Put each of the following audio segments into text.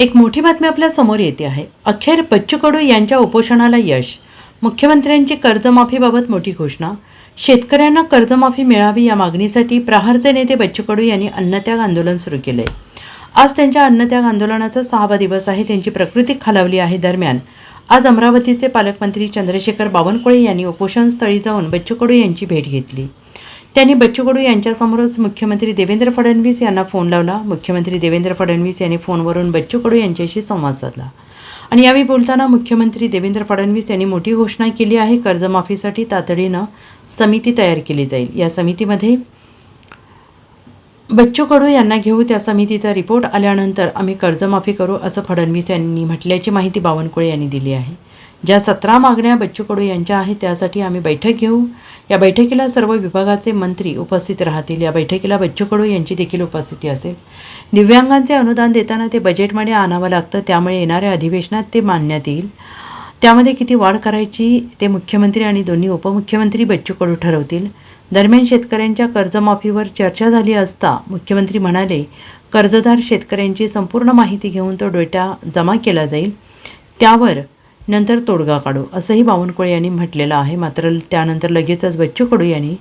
एक मोठी बातमी आपल्यासमोर येते आहे. अखेर बच्चू कडू यांच्या उपोषणाला यश. मुख्यमंत्र्यांची कर्जमाफीबाबत मोठी घोषणा. शेतकऱ्यांना कर्जमाफी मिळावी या मागणीसाठी प्रहारचे नेते बच्चू कडू यांनी अन्नत्याग आंदोलन सुरू केले. आज त्यांच्या अन्नत्याग आंदोलनाचा सहावा दिवस आहे. त्यांची प्रकृती खालावली आहे. दरम्यान आज अमरावतीचे पालकमंत्री चंद्रशेखर बावनकुळे यांनी उपोषणस्थळी जाऊन बच्चू कडू यांची भेट घेतली. त्यांनी बच्चू कडू यांच्यासमोरच मुख्यमंत्री देवेंद्र फडणवीस यांना फोन लावला. मुख्यमंत्री देवेंद्र फडणवीस यांनी फोनवरून बच्चू कडू यांच्याशी संवाद साधला. आणि यावेळी बोलताना मुख्यमंत्री देवेंद्र फडणवीस यांनी मोठी घोषणा केली आहे. कर्जमाफीसाठी तातडीनं समिती तयार केली जाईल. या समितीमध्ये बच्चू कडू यांना घेऊ त्या समितीचा रिपोर्ट आल्यानंतर आम्ही कर्जमाफी करू असं फडणवीस यांनी म्हटल्याची माहिती बावनकुळे यांनी दिली आहे. ज्या सतरा मागण्या बच्चू कडू यांच्या आहेत त्यासाठी आम्ही बैठक घेऊ. या बैठकीला सर्व विभागाचे मंत्री उपस्थित राहतील. या बैठकीला बच्चू कडू यांची देखील उपस्थिती असेल. दिव्यांगांचे अनुदान देताना ते बजेटमध्ये आणावं लागतं त्यामुळे येणाऱ्या अधिवेशनात ते मानण्यात येईल. त्यामध्ये किती वाढ करायची ते मुख्यमंत्री आणि दोन्ही उपमुख्यमंत्री बच्चू कडू ठरवतील. दरम्यान शेतकऱ्यांच्या कर्जमाफीवर चर्चा झाली असता मुख्यमंत्री म्हणाले कर्जदार शेतकऱ्यांची संपूर्ण माहिती घेऊन तो डेटा जमा केला जाईल. त्यावर नंतर तोडगा काढू असंही बावनकुळे यांनी म्हटलेलं आहे. मात्र त्यानंतर लगेचच बच्चू कडू यांनी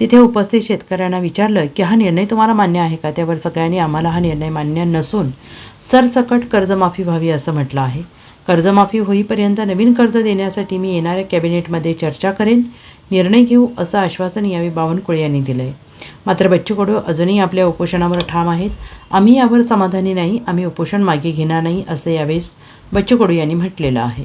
तिथे उपस्थित शेतकऱ्यांना विचारलं की हा निर्णय तुम्हाला मान्य आहे का? त्यावर सगळ्यांनी आम्हाला हा निर्णय मान्य नसून सरसकट कर्जमाफी व्हावी असं म्हटलं आहे. कर्जमाफी होईपर्यंत नवीन कर्ज देण्यासाठी मी येणाऱ्या कॅबिनेटमध्ये चर्चा करेन निर्णय घेऊ असं आश्वासन यावेळी बावनकुळे यांनी दिलं आहे मात्र बच्चू कडू अजूनही आपल्या उपोषणावर ठाम आहेत. आम्ही यावर समाधानी नाही आम्ही उपोषण मागे घेणार नाही असं यावेळेस बच्चू कडू यांनी म्हटलेलं आहे.